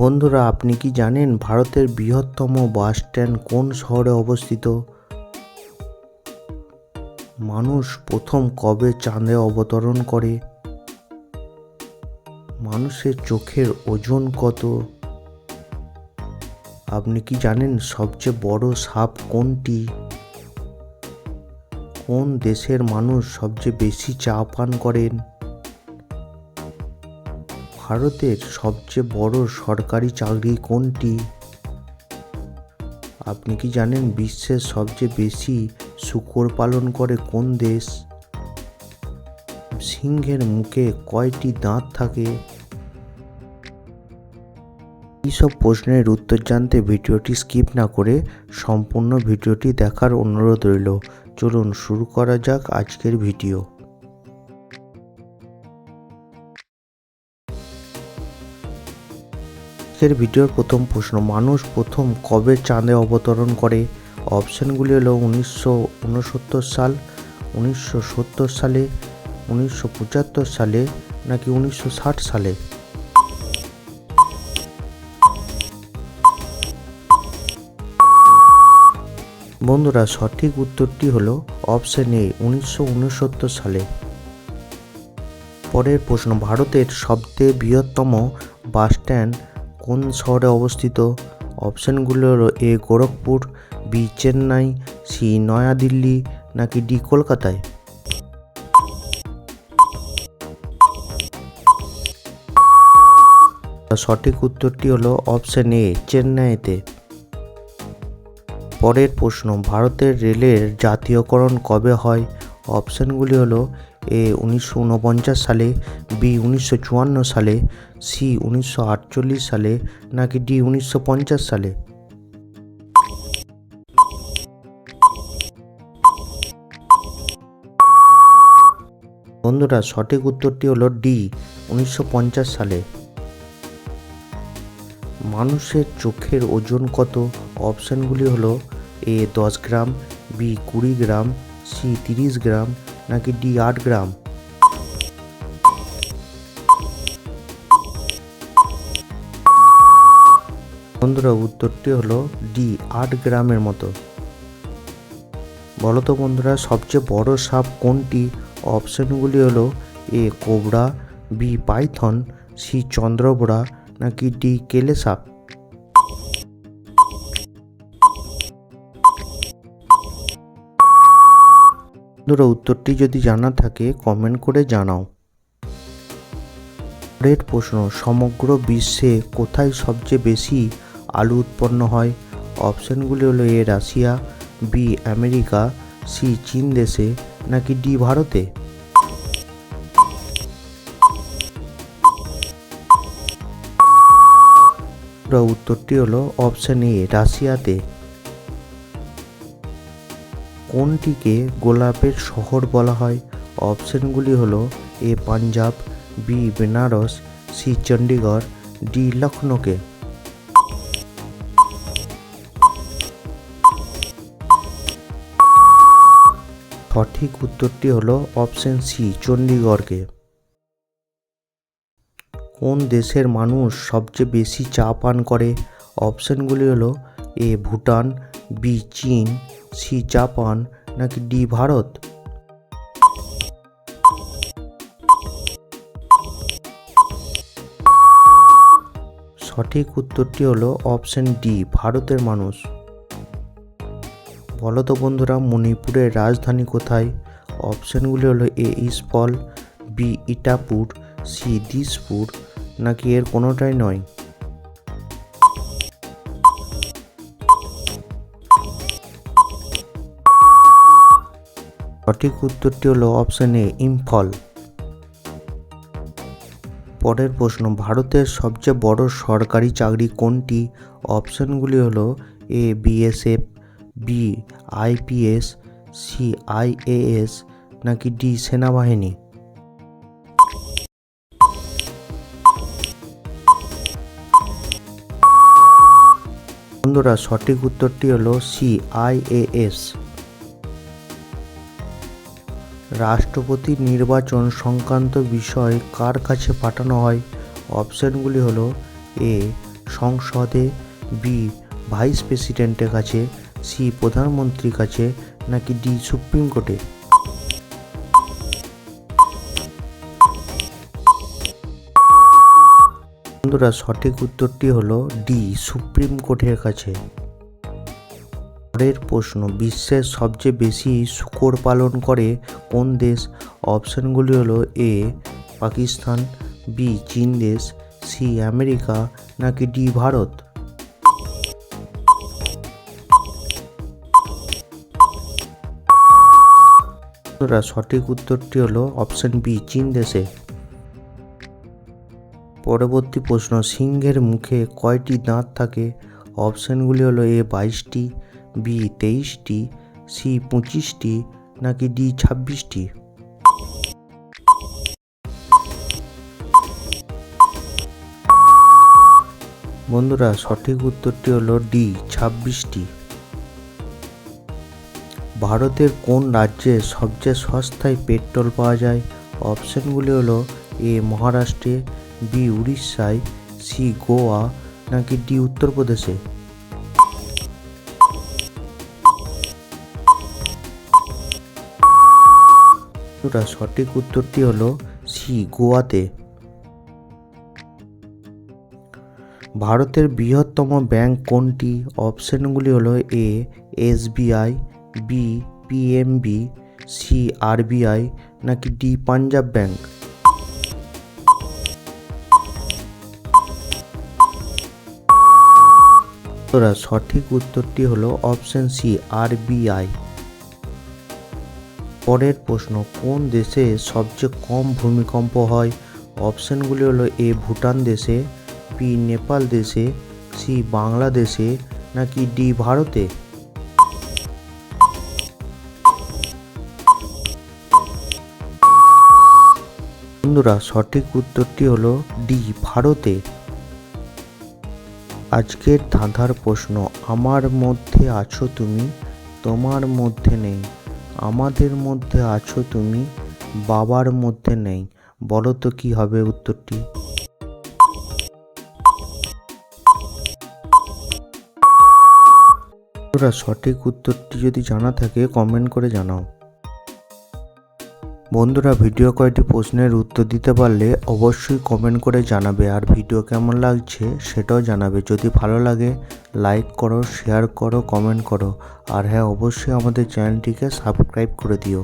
বন্ধুরা, আপনি কি জানেন ভারতের বৃহত্তম বাস স্ট্যান্ড কোন শহরে অবস্থিত? মানুষ প্রথম কবে চাঁদে অবতরণ করে? মানুষের চোখের ওজন কত? আপনি কি জানেন সবচেয়ে বড় সাপ কোনটি? কোন দেশের মানুষ সবচেয়ে বেশি চা পান করেন? ভারতের সবচেয়ে বড় সরকারি চাকরি কোনটি? আপনি কি জানেন বিশ্বের সবচেয়ে বেশি শূকর পালন করে কোন দেশ? সিংহের মুখে কয়টি দাঁত থাকে? এইসব প্রশ্নের উত্তর জানতে ভিডিওটি স্কিপ না করে সম্পূর্ণ ভিডিওটি দেখার অনুরোধ রইল। চলুন শুরু করা যাক আজকের ভিডিও। আজকের ভিডিওর প্রথম প্রশ্ন, মানুষ প্রথম কবে চাঁদে অবতরণ করে? অপশানগুলি হলো উনিশশো উনসত্তর সাল, উনিশশো সত্তর সালে, উনিশশো পঁচাত্তর সালে নাকি উনিশশো ষাট সালে? বন্ধুরা, সঠিক উত্তরটি হলো অপশন এ, উনিশশো উনসত্তর সালে। পরের প্রশ্ন, ভারতের সবচেয়ে বৃহত্তম বাস স্ট্যান্ড কোন শহরে অবস্থিত? অপশানগুলো হলো A Gorakhpur, B Chennai, C New Delhi, নাকি ডি কলকাতায়? সঠিক উত্তরটি হলো অপশান এ, চেন্নাইতে। পরের প্রশ্ন, ভারতের রেলের জাতীয়করণ কবে হয়? অপশানগুলি হলো এ উনিশশো উনপঞ্চাশ সালে, বি উনিশশো চুয়ান্ন সালে, সি উনিশশো আটচল্লিশ সালে, নাকি ডি উনিশশো পঞ্চাশ সালে? বন্ধুরা, সঠিক উত্তরটি হলো ডি উনিশশো পঞ্চাশ সালে। মানুষের চোখের ওজন কত? অপশানগুলি হলো এ দশ গ্রাম, বি কুড়ি গ্রাম, সি তিরিশ গ্রাম নাকি ডি আট গ্রাম? বন্ধুরা, উত্তরটি হলো ডি আট গ্রামের মতো। বলো তো বন্ধুরা, সবচেয়ে বড় সাপ কোনটি? অপশানগুলি হলো A cobra, B python, C চন্দ্রবোড়া নাকি ডি কেলে সাপ? বন্ধুরা, উত্তরটি যদি জানা থাকে কমেন্ট করে জানাও। পরের প্রশ্ন, সমগ্র বিশ্বে কোথায় সবচেয়ে বেশি আলু উৎপন্ন হয়? অপশানগুলি হলো A, Russia, B, America, C, চীন দেশে, নাকি ডি, ভারতে? উত্তরটি হলো অপশান এ, রাশিয়াতে। কোনটিকে গোলাপের শহর বলা হয়? অপশানগুলি হলো A Punjab, B Benares, C Chandigarh, D লখনৌকে। সঠিক উত্তরটি হলো অপশন সি, চণ্ডীগড়কে। কোন দেশের মানুষ সবচেয়ে বেশি চা পান করে? অপশানগুলি হলো এ ভুটান, বি চীন সি জাপান নাকি ডি ভারত? সঠিক উত্তরটি হলো অপশন ডি, ভারতের মানুষ। বলো তো বন্ধুরা, মণিপুরের রাজধানী কোথায়? অপশানগুলি হলো A Imphal B, Itapur, C, Dispur, নাকি এর কোনোটাই নয়? সঠিক উত্তরটি হলো অপশন এ ইম্ফল। পরের প্রশ্ন, ভারতের সবচেয়ে বড় সরকারি চাকরি কোনটি? অপশনগুলি হলো A BSF B IPS C IAS নাকি ডি সেনাবাহিনী? বন্ধুরা, সঠিক উত্তরটি হলো সি আইএএস রাষ্ট্রপতি নির্বাচন সংক্রান্ত বিষয় কার কাছে পাঠানো হয়? অপশানগুলি হলো এ, সংসদে, বি, ভাইস প্রেসিডেন্টের কাছে, সি, প্রধানমন্ত্রীর কাছে, নাকি ডি, সুপ্রিম কোর্টে? বন্ধুরা, সঠিক উত্তরটি হলো ডি, সুপ্রিম কোর্টের কাছে। পরের প্রশ্ন বিশ্বের সবচেয়ে বেশি শূকর পালন করে কোন দেশ? অপশানগুলি হলো এ, পাকিস্তান, বি, চীন দেশ, সি, আমেরিকা, নাকি ডি, ভারত? সঠিক উত্তরটি হলো অপশন বি, চীন দেশে। পরবর্তী প্রশ্ন, সিংহের মুখে কয়টি দাঁত থাকে? অপশানগুলি হলো এ, বাইশটি বি তেইশটি, সি পঁচিশটি, নাকি ডি ছাব্বিশটি? বন্ধুরা, সঠিক উত্তরটি হলো ডি, ছাব্বিশটি। ভারতের কোন রাজ্যে সবচেয়ে সস্তায় পেট্রোল পাওয়া যায়? অপশানগুলি হলো এ, মহারাষ্ট্রে, বি, উড়িষ্যায়, সি, গোয়া, নাকি ডি, উত্তরপ্রদেশে? বন্ধুরা, সঠিক উত্তরটি হলো সি গোয়াতে। ভারতের বৃহত্তম ব্যাংক কোনটি? অপশনগুলি হলো A SBI B PMB C RBI নাকি ডি পাঞ্জাব ব্যাংক? সঠিক উত্তরটি হলো অপশন সি আরবিআই। পরের প্রশ্ন, কোন দেশে সবচেয়ে কম ভূমিকম্প হয়? অপশানগুলি হলো এ, ভুটান দেশে পি নেপাল দেশে, সি, বাংলাদেশে, নাকি ডি, ভারতে? বন্ধুরা, সঠিক উত্তরটি হলো ডি, ভারতে। আজকের ধাঁধার প্রশ্ন, আমার মধ্যে আছো তুমি, তোমার মধ্যে নেই। আমাদের মধ্যে আছো তুমি, বাবার মধ্যে নেই। বলো তো কী হবে উত্তরটি? সঠিক উত্তরটি যদি জানা থাকে কমেন্ট করে জানাও। বন্ধুরা, ভিডিও কয়েকটি প্রশ্নের উত্তর দিতে পারলে অবশ্যই কমেন্ট করে জানাবে। আর ভিডিও কেমন লাগছে সেটাও জানাবে। যদি ভালো লাগে লাইক করো শেয়ার করো কমেন্ট করো। আর হ্যাঁ অবশ্যই আমাদের চ্যানেলটিকে সাবস্ক্রাইব করে দিও।